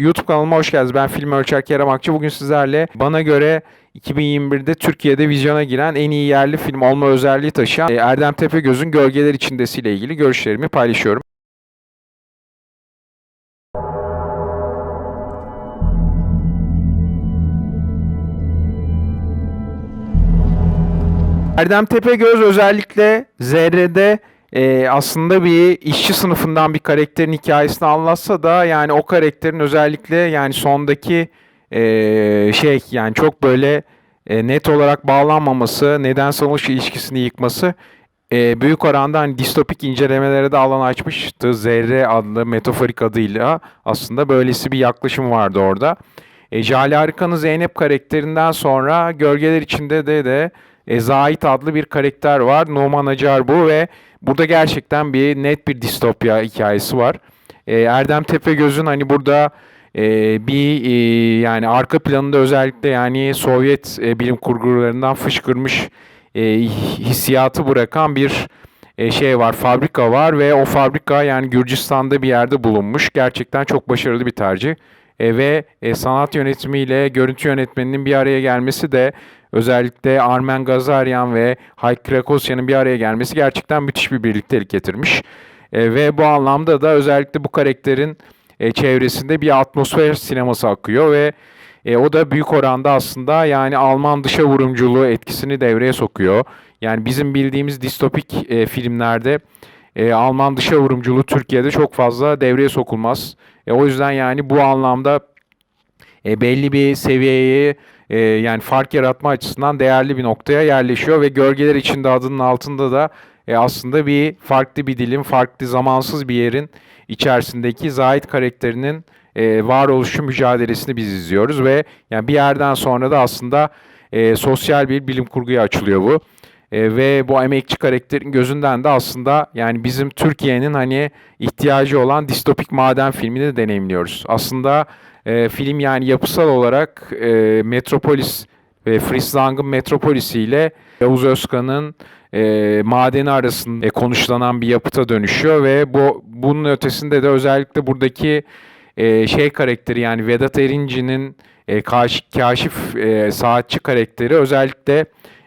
YouTube kanalıma hoş geldiniz. Ben film ölçer Kerem Akçı. Bugün sizlerle bana göre 2021'de Türkiye'de vizyona giren en iyi yerli film olma özelliği taşıyan e, Erdem Tepegöz'ün Gölgeler İçindesi ile ilgili görüşlerimi paylaşıyorum. Erdem Tepegöz özellikle Zerre'de e, aslında bir işçi sınıfından bir karakterin hikayesini anlatsa da yani o karakterin özellikle yani sondaki e, şey yani çok böyle e, net olarak bağlanmaması, neden sonuç ilişkisini yıkması e, büyük oranda hani distopik incelemelere de alan açmıştı. Zerre adlı metaforik adıyla aslında böylesi bir yaklaşım vardı orada. E, Jale Harika'nın Zeynep karakterinden sonra Gölgeler içinde de de e, Zahit adlı bir karakter var. Numan Acar bu ve burada gerçekten bir net bir distopya hikayesi var. E, Erdem Tepegöz'ün hani burada e, bir e, yani arka planında özellikle yani Sovyet e, bilim kurgularından fışkırmış e, hissiyatı bırakan bir e, şey var, fabrika var ve o fabrika yani Gürcistan'da bir yerde bulunmuş. Gerçekten çok başarılı bir tercih. E, ve e, sanat yönetimiyle görüntü yönetmeninin bir araya gelmesi de özellikle Armen Gazaryan ve Hayk Krakosyan'ın bir araya gelmesi gerçekten müthiş bir birliktelik getirmiş. E, ve bu anlamda da özellikle bu karakterin e, çevresinde bir atmosfer sineması akıyor ve e, o da büyük oranda aslında yani Alman dışa vurumculuğu etkisini devreye sokuyor. Yani bizim bildiğimiz distopik e, filmlerde e, Alman dışa vurumculuğu Türkiye'de çok fazla devreye sokulmaz. E, o yüzden yani bu anlamda e, belli bir seviyeye e, yani fark yaratma açısından değerli bir noktaya yerleşiyor ve gölgeler içinde adının altında da e, aslında bir farklı bir dilim, farklı zamansız bir yerin içerisindeki Zahit karakterinin e, varoluşu mücadelesini biz izliyoruz ve yani bir yerden sonra da aslında e, sosyal bir bilim kurguya açılıyor bu. E, ve bu emekçi karakterin gözünden de aslında yani bizim Türkiye'nin hani ihtiyacı olan distopik maden filmini de deneyimliyoruz. Aslında e, film yani yapısal olarak e, Metropolis ve Fritz Lang'ın Metropolis ile Yavuz Özkan'ın e, madeni arasında konuşlanan bir yapıta dönüşüyor ve bu bunun ötesinde de özellikle buradaki e, şey karakteri yani Vedat Erinci'nin e, kaş, kaşif e, saatçi karakteri özellikle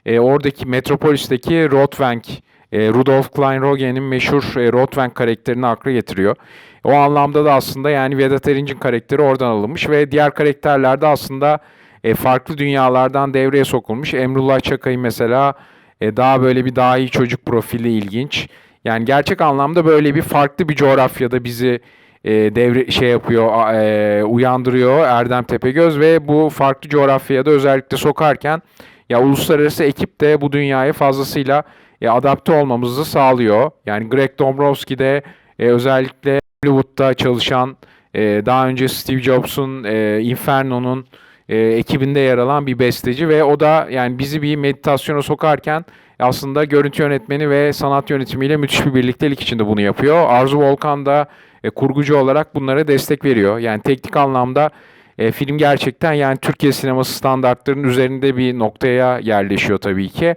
e, oradaki Metropolis'teki Rotwang, e, Rudolf Kleinrogen'in meşhur e, Rotwang karakterini akla getiriyor. O anlamda da aslında yani Vedat Erinç'in karakteri oradan alınmış ve diğer karakterler de aslında e, farklı dünyalardan devreye sokulmuş. Emrullah Çakay'ı mesela e, daha böyle bir daha iyi çocuk profili ilginç. Yani gerçek anlamda böyle bir farklı bir coğrafyada bizi e, devre şey yapıyor, e, uyandırıyor Erdem Tepegöz ve bu farklı coğrafyaya da özellikle sokarken ya uluslararası ekip de bu dünyaya fazlasıyla e, adapte olmamızı sağlıyor. Yani Greg Dombrowski de e, özellikle Hollywood'da çalışan e, daha önce Steve Jobs'un e, Inferno'nun e, ekibinde yer alan bir besteci ve o da yani bizi bir meditasyona sokarken aslında görüntü yönetmeni ve sanat yönetimiyle müthiş bir birliktelik içinde bunu yapıyor. Arzu Volkan da e, kurgucu olarak bunlara destek veriyor. Yani teknik anlamda e, film gerçekten yani Türkiye sineması standartlarının üzerinde bir noktaya yerleşiyor tabii ki.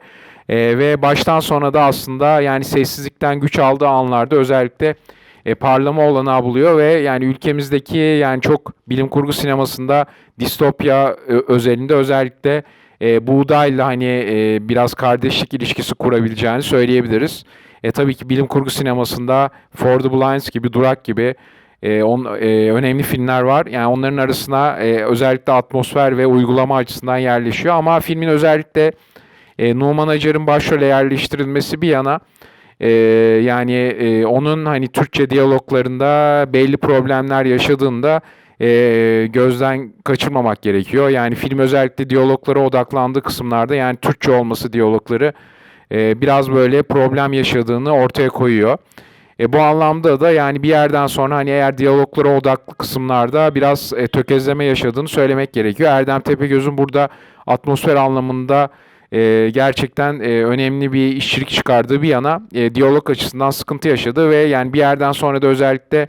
E, ve baştan sona da aslında yani sessizlikten güç aldığı anlarda özellikle e, parlama olanağı buluyor ve yani ülkemizdeki yani çok bilim kurgu sinemasında distopya e, özelinde özellikle e, buğdayla hani e, biraz kardeşlik ilişkisi kurabileceğini söyleyebiliriz. E, tabii ki bilim kurgu sinemasında For the Blinds gibi, Durak gibi e, on, e, önemli filmler var. Yani onların arasına e, özellikle atmosfer ve uygulama açısından yerleşiyor. Ama filmin özellikle e, Numan Acar'ın başrole yerleştirilmesi bir yana e, yani e, onun hani Türkçe diyaloglarında belli problemler yaşadığında e, gözden kaçırmamak gerekiyor. Yani film özellikle diyaloglara odaklandığı kısımlarda yani Türkçe olması diyalogları e, biraz böyle problem yaşadığını ortaya koyuyor. E, bu anlamda da yani bir yerden sonra hani eğer diyaloglara odaklı kısımlarda biraz e, tökezleme yaşadığını söylemek gerekiyor. Erdem Tepegöz'ün burada atmosfer anlamında e, gerçekten e, önemli bir işçilik çıkardığı bir yana e, diyalog açısından sıkıntı yaşadı ve yani bir yerden sonra da özellikle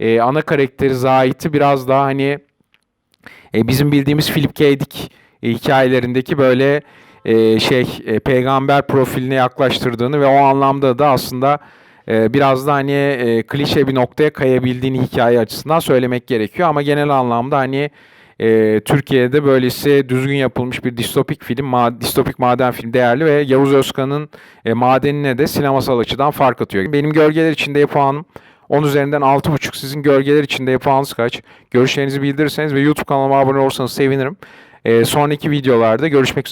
e, ana karakteri Zahit'i biraz daha hani e, bizim bildiğimiz Philip K. Dick e, hikayelerindeki böyle e, şey e, peygamber profiline yaklaştırdığını ve o anlamda da aslında e, biraz da hani e, klişe bir noktaya kayabildiğini hikaye açısından söylemek gerekiyor. Ama genel anlamda hani e, Türkiye'de böylesi düzgün yapılmış bir distopik film, ma- distopik maden film değerli ve Yavuz Özkan'ın e, madenine de sinemasal açıdan fark atıyor. Benim gölgeler içinde puanım 10 üzerinden 6.5. Sizin gölgeler içinde puanınız kaç? Görüşlerinizi bildirirseniz ve YouTube kanalıma abone olursanız sevinirim. E, sonraki videolarda görüşmek üzere.